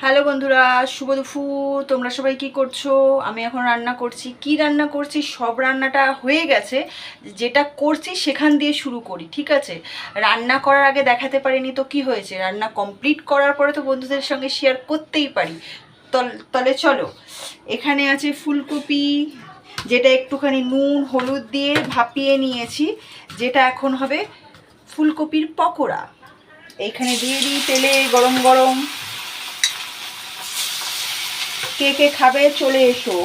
Hello বন্ধুরা, শুভ দুপুর তোমরা সবাই কি করছ? আমি এখন রান্না করছি। কি রান্না করছি? সব রান্নাটা হয়ে গেছে। যেটা করছি সেখান দিয়ে শুরু করি, ঠিক আছে? রান্না করার আগে দেখাতে পারিনি তো কি হয়েছে? রান্না কমপ্লিট করার পরে তো বন্ধুদের সঙ্গে শেয়ার করতেই পারি। তল- তলে চলো। এখানে আছে ফুলকপি, যেটা একটুখানি নুন, হলুদ দিয়ে ভাপিয়ে নিয়েছি। যেটা এখন হবে ফুলকপির পকোড়া। এইখানে দিয়ে দিই তেলে গরম গরম। কে কে খাবে চলে এসো।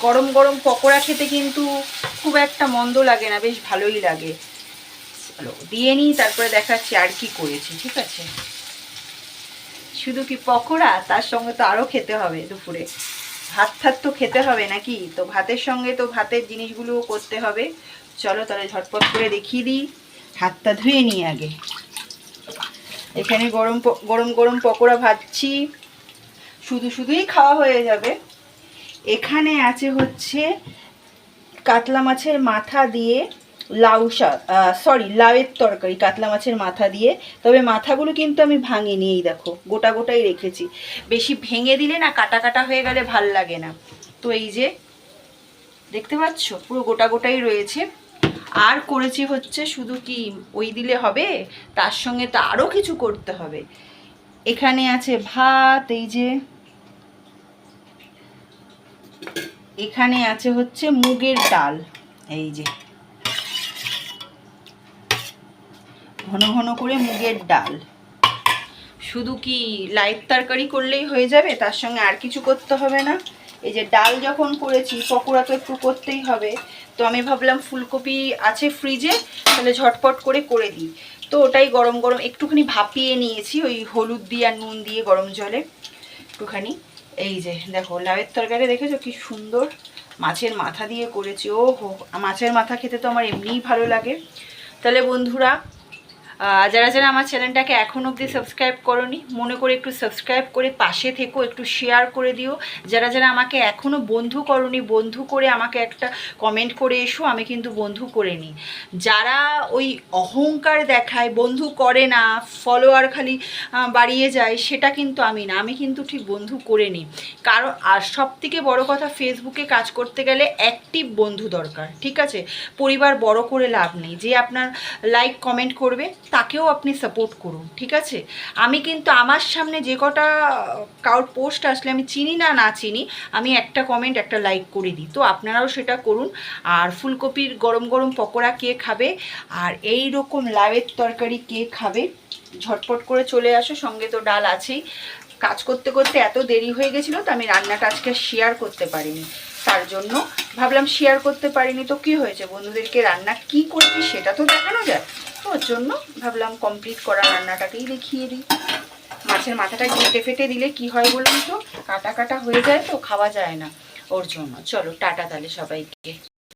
গরম গরম পকোড়া খেতে কিন্তু খুব একটা মন্দ লাগে না, বেশ ভালোই লাগে। দিয়ে নিই, তারপরে দেখাচ্ছি আর কি করেছি, ঠিক আছে? শুধু কি পকোড়া? তার সঙ্গে তো আরও খেতে হবে দুপুরে। ভাত থাত তো খেতে হবে নাকি? তো ভাতের সঙ্গে তো ভাতের জিনিসগুলোও করতে হবে। চলো তাহলে ঝটপট করে দেখিয়ে দিই। হাতটা ধুয়ে নিই আগে। এখানে গরম গরম গরম পকোড়া ভাজছি। শুধু শুধুই খাওয়া হয়ে যাবে। এখানে আছে হচ্ছে কাতলা মাছের মাথা দিয়ে লাউ শাক সরি লাউয়ের তরকারি, কাতলা মাছের মাথা দিয়ে। তবে মাথাগুলো কিন্তু আমি ভাঙিনি, এই দেখো, গোটা গোটাই রেখেছি। বেশি ভেঙে দিলে না কাটা কাটা হয়ে গেলে ভালো লাগে না। তো এই যে, দেখতে পাচ্ছ? পুরো গোটা গোটাই রয়েছে। আর করেছি হচ্ছে শুধু কি, ওই দিলে হবে? তার সঙ্গে তো আরও কিছু করতে হবে। এখানে আছে ভাত, এই যে এখানে আছে হচ্ছে মুগের ডাল। এই যে। ঘন ঘন করে মুগের ডাল। শুধু কি লাইট তরকারি করলেই হয়ে যাবে? তার সঙ্গে আর কিছু করতে হবে না। এই যে ডাল যখন করেছি, পকোড়া তো একটু করতেই হবে। তো আমি ভাবলাম ফুলকপি আছে ফ্রিজে তাহলে ঝটপট করে করে দিই। তো ওটাই গরম গরম একটুখানি ভাপিয়ে নিয়েছি, ওই হলুদ দিয়ে আর নুন দিয়ে গরম জলে। একটুখানি। এই যে, দেখো লাভের তরকারি দেখেছ? কি সুন্দর। মাছের মাথা দিয়ে করেছি। ও হো মাছের মাথা খেতে তো আমার এমনিই ভালো লাগে। তাহলে বন্ধুরা যারা যারা আমার চ্যানেলটাকে এখন অবধি সাবস্ক্রাইব করনি, মনে করে একটু সাবস্ক্রাইব করে পাশে থেকো, একটু শেয়ার করে দিও। যারা যারা আমাকে এখনও বন্ধু করনি, বন্ধু করে আমাকে একটা কমেন্ট করে এসো, আমি কিন্তু বন্ধু করে নিই। যারা ওই অহংকার দেখায়, বন্ধু করে না ফলোয়ার খালি বাড়িয়ে যায়, সেটা কিন্তু আমি না, আমি কিন্তু ঠিক বন্ধু করে নিই। কারণ, আর সব থেকে বড় কথা ফেসবুকে কাজ করতে গেলে অ্যাক্টিভ বন্ধু দরকার, ঠিক আছে? পরিবার বড় করে লাভ নেই। যে আপনার লাইক কমেন্ট করবে তাকেও আপনি সাপোর্ট করুন, ঠিক আছে? আমি কিন্তু আমার সামনে যে কটা কাউর পোস্ট আসলে আমি চিনি না না চিনি, আমি একটা কমেন্ট একটা লাইক করে দিই। তো আপনারাও সেটা করুন। আর ফুলকপির গরম গরম পকোড়া কে খাবে? আর এই রকম লাউয়ের তরকারি কে খাবে? ঝটপট করে চলে আসো, সঙ্গে তো ডাল আছেই। কাজ করতে করতে এত দেরি হয়ে গেছিল তো আমি রান্নাটা আজকে শেয়ার করতে পারিনি। তার জন্য ভাবলাম শেয়ার করতে পারিনি। তো কি হয়েছে? বন্ধুদেরকে রান্না কি করছি সেটা তো দেখানো যায় ওর জন্য ভাবলাম কমপ্লিট করা রান্নাটাকেই দেখিয়ে দিই। মাছের মাথাটা কেটে ফেটে দিলে কি হয় বলুন তো? কাটা কাটা হয়ে যায় তো, খাওয়া যায় না। ওর জন্য। চলো, টাটা তাহলে সবাইকে।